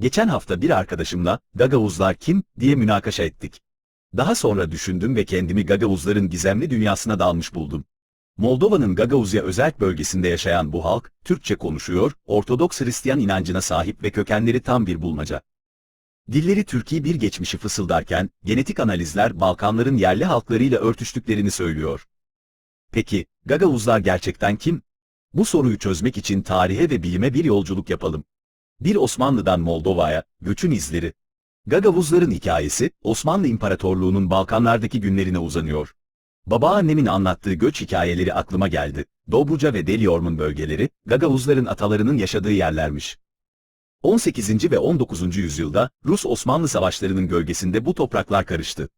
Geçen hafta bir arkadaşımla Gagavuzlar kim diye münakaşa ettik. Daha sonra düşündüm ve kendimi Gagavuzların gizemli dünyasına dalmış buldum. Moldova'nın Gagavuzya özerk bölgesinde yaşayan bu halk, Türkçe konuşuyor, Ortodoks Hristiyan inancına sahip ve kökenleri tam bir bulmaca. Dilleri Türkiye bir geçmişi fısıldarken, genetik analizler Balkanların yerli halklarıyla örtüştüklerini söylüyor. Peki, Gagavuzlar gerçekten kim? Bu soruyu çözmek için tarihe ve bilime bir yolculuk yapalım. Bir Osmanlı'dan Moldova'ya, göçün izleri. Gagavuzların hikayesi, Osmanlı İmparatorluğu'nun Balkanlardaki günlerine uzanıyor. Babaannemin anlattığı göç hikayeleri aklıma geldi. Dobruca ve Deliormun bölgeleri, Gagavuzların atalarının yaşadığı yerlermiş. 18. ve 19. yüzyılda Rus-Osmanlı savaşlarının gölgesinde bu topraklar karıştı.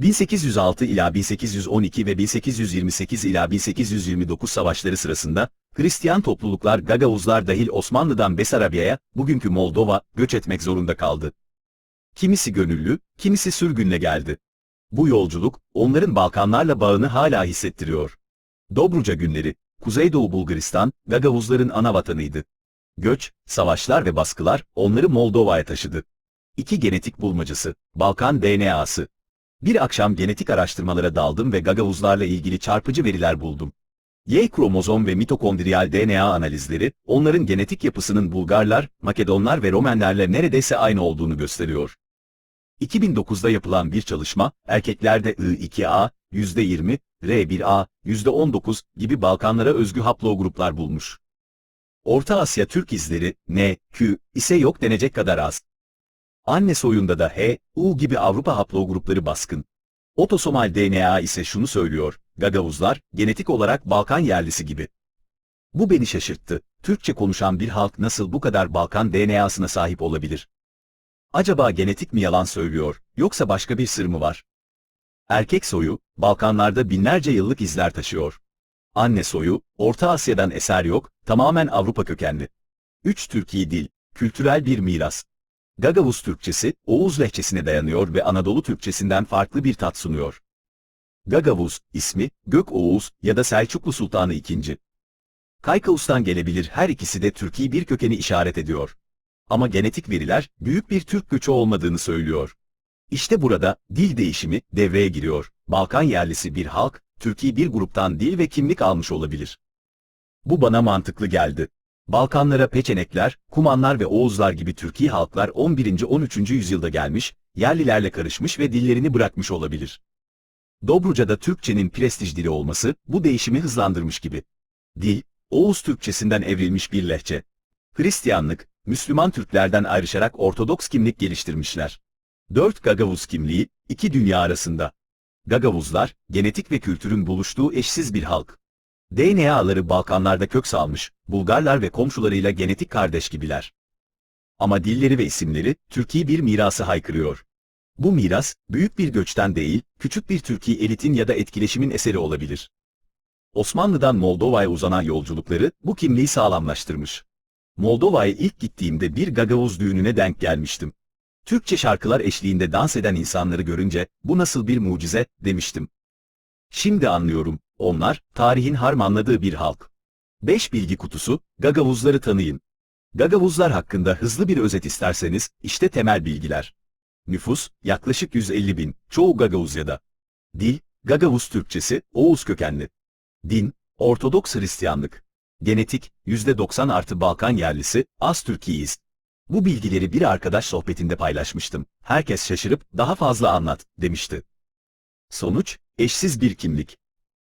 1806 ila 1812 ve 1828 ila 1829 savaşları sırasında Hristiyan topluluklar Gagavuzlar dahil Osmanlı'dan Besarabya'ya, bugünkü Moldova, göç etmek zorunda kaldı. Kimisi gönüllü, kimisi sürgünle geldi. Bu yolculuk, onların Balkanlarla bağını hala hissettiriyor. Dobruca günleri, Kuzeydoğu Bulgaristan, Gagavuzların ana vatanıydı. Göç, savaşlar ve baskılar, onları Moldova'ya taşıdı. İki genetik bulmacası, Balkan DNA'sı. Bir akşam genetik araştırmalara daldım ve Gagavuzlarla ilgili çarpıcı veriler buldum. Y kromozom ve mitokondriyal DNA analizleri, onların genetik yapısının Bulgarlar, Makedonlar ve Romenlerle neredeyse aynı olduğunu gösteriyor. 2009'da yapılan bir çalışma, erkeklerde I2A, %20, R1A, %19 gibi Balkanlara özgü haplogruplar bulmuş. Orta Asya Türk izleri, N, Q, ise yok denecek kadar az. Anne soyunda da H, U gibi Avrupa haplogrupları baskın. Otosomal DNA ise şunu söylüyor, Gagavuzlar, genetik olarak Balkan yerlisi gibi. Bu beni şaşırttı. Türkçe konuşan bir halk nasıl bu kadar Balkan DNA'sına sahip olabilir? Acaba genetik mi yalan söylüyor, yoksa başka bir sır mı var? Erkek soyu, Balkanlarda binlerce yıllık izler taşıyor. Anne soyu, Orta Asya'dan eser yok, tamamen Avrupa kökenli. 3 Türkiye dil, kültürel bir miras. Gagavuz Türkçesi, Oğuz lehçesine dayanıyor ve Anadolu Türkçesinden farklı bir tat sunuyor. Gagavuz, ismi, Gök Oğuz ya da Selçuklu Sultanı II. Kaykaus'tan gelebilir her ikisi de Türkiye bir kökeni işaret ediyor. Ama genetik veriler, büyük bir Türk göçü olmadığını söylüyor. İşte burada, dil değişimi, devreye giriyor. Balkan yerlisi bir halk, Türkiye bir gruptan dil ve kimlik almış olabilir. Bu bana mantıklı geldi. Balkanlara Peçenekler, Kumanlar ve Oğuzlar gibi Türkiye halklar 11. 13. yüzyılda gelmiş, yerlilerle karışmış ve dillerini bırakmış olabilir. Dobruca'da Türkçenin prestij dili olması, bu değişimi hızlandırmış gibi. Dil, Oğuz Türkçesinden evrilmiş bir lehçe. Hristiyanlık, Müslüman Türklerden ayrışarak Ortodoks kimlik geliştirmişler. 4 Gagavuz kimliği, iki dünya arasında. Gagavuzlar, genetik ve kültürün buluştuğu eşsiz bir halk. DNA'ları Balkanlarda kök salmış, Bulgarlar ve komşularıyla genetik kardeş gibiler. Ama dilleri ve isimleri, Türkiye bir mirası haykırıyor. Bu miras, büyük bir göçten değil, küçük bir Türkiye elitin ya da etkileşimin eseri olabilir. Osmanlı'dan Moldova'ya uzanan yolculukları, bu kimliği sağlamlaştırmış. Moldova'ya ilk gittiğimde bir Gagavuz düğününe denk gelmiştim. Türkçe şarkılar eşliğinde dans eden insanları görünce, bu nasıl bir mucize, demiştim. Şimdi anlıyorum, onlar, tarihin harmanladığı bir halk. 5 bilgi kutusu, Gagavuzları tanıyın. Gagavuzlar hakkında hızlı bir özet isterseniz, işte temel bilgiler. Nüfus, yaklaşık 150 bin, çoğu Gagavuzya'da. Dil, Gagavuz Türkçesi, Oğuz kökenli. Din, Ortodoks Hristiyanlık. Genetik, %90 artı Balkan yerlisi, az Türkiyiz. Bu bilgileri bir arkadaş sohbetinde paylaşmıştım. Herkes şaşırıp, daha fazla anlat, demişti. Sonuç, eşsiz bir kimlik.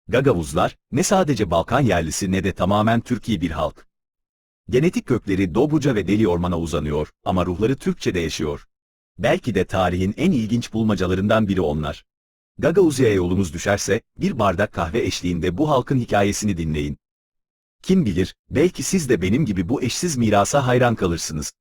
Gagavuzlar, ne sadece Balkan yerlisi ne de tamamen Türkiye bir halk. Genetik kökleri Dobruca ve Deli Orman'a uzanıyor ama ruhları Türkçe'de yaşıyor. Belki de tarihin en ilginç bulmacalarından biri onlar. Gagavuzya'ya yolunuz düşerse, bir bardak kahve eşliğinde bu halkın hikayesini dinleyin. Kim bilir, belki siz de benim gibi bu eşsiz mirasa hayran kalırsınız.